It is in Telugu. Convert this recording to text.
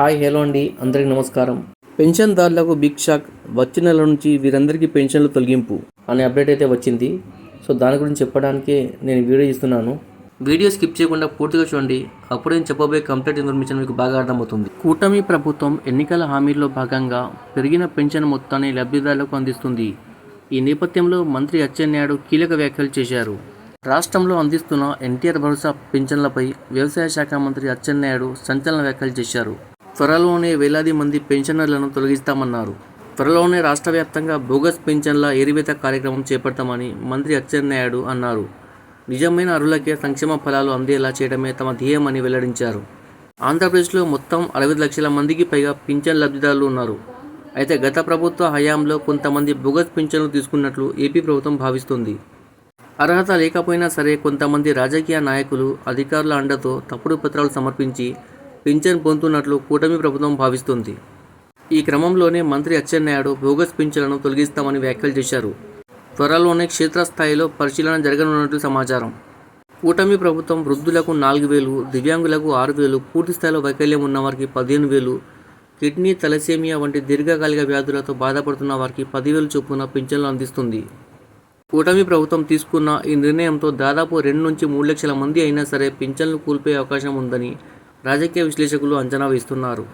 హాయ్ హలో అండి. అందరికీ నమస్కారం. పెన్షన్దారులకు బిగ్ షాక్. వచ్చే నెల నుంచి వీరందరికీ పెన్షన్లు తొలగింపు అనే అప్డేట్ అయితే వచ్చింది. సో దాని గురించి చెప్పడానికే నేను వీడియో ఇస్తున్నాను వీడియో స్కిప్ చేయకుండా పూర్తిగా చూడండి. అప్పుడు నేను చెప్పబోయే కంప్లీట్ ఇన్ఫర్మేషన్ మీకు బాగా అర్థమవుతుంది. కూటమి ప్రభుత్వం ఎన్నికల హామీల్లో భాగంగా పెరిగిన పెన్షన్ మొత్తాన్ని లబ్ధిదారులకు అందిస్తుంది. ఈ నేపథ్యంలో మంత్రి అచ్చెన్నాయుడు కీలక వ్యాఖ్యలు చేశారు. రాష్ట్రంలో అందిస్తున్న ఎన్టీఆర్ భరోసా పింఛన్లపై వ్యవసాయ శాఖ మంత్రి అచ్చెన్నాయుడు సంచలన వ్యాఖ్యలు చేశారు. త్వరలోనే వేలాది మంది పెన్షనర్లను తొలగిస్తామన్నారు. త్వరలోనే రాష్ట్ర వ్యాప్తంగా బోగస్ పెన్షన్ల ఏరివేత కార్యక్రమం చేపడతామని మంత్రి అచ్చెన్నాయుడు అన్నారు. నిజమైన అరులకే సంక్షేమ ఫలాలు అందేలా చేయడమే తమ ధ్యేయమని వెల్లడించారు. ఆంధ్రప్రదేశ్లో మొత్తం అరవై లక్షల మందికి పైగా పింఛన్ లబ్ధిదారులు ఉన్నారు. అయితే గత ప్రభుత్వ హయాంలో కొంతమంది బోగస్ పింఛన్లు తీసుకున్నట్లు ఏపీ ప్రభుత్వం భావిస్తుంది. అర్హత లేకపోయినా సరే కొంతమంది రాజకీయ నాయకులు అధికారుల అండతో తప్పుడు పత్రాలు సమర్పించి పింఛన్ పొందుతున్నట్లు కూటమి ప్రభుత్వం భావిస్తుంది. ఈ క్రమంలోనే మంత్రి అచ్చెన్నాయుడు బోగస్ పింఛన్లను తొలగిస్తామని వ్యాఖ్యలు చేశారు. త్వరలోనే క్షేత్రస్థాయిలో పరిశీలన జరగనున్నట్లు సమాచారం. కూటమి ప్రభుత్వం వృద్ధులకు నాలుగు వేలు దివ్యాంగులకు ఆరు వేలు పూర్తి స్థాయిలో వైకల్యం ఉన్న వారికి పదిహేను వేలు కిడ్నీ తలసేమియా వంటి దీర్ఘకాలిక వ్యాధులతో బాధపడుతున్న వారికి పదివేలు చొప్పున పింఛన్లు అందిస్తుంది. కూటమి ప్రభుత్వం తీసుకున్న ఈ నిర్ణయంతో దాదాపు రెండు నుంచి మూడు లక్షల మంది అయినా సరే పింఛన్లు కోల్పోయే అవకాశం ఉందని రాజకీయ విశ్లేషకులు అంచనా వేస్తున్నారు.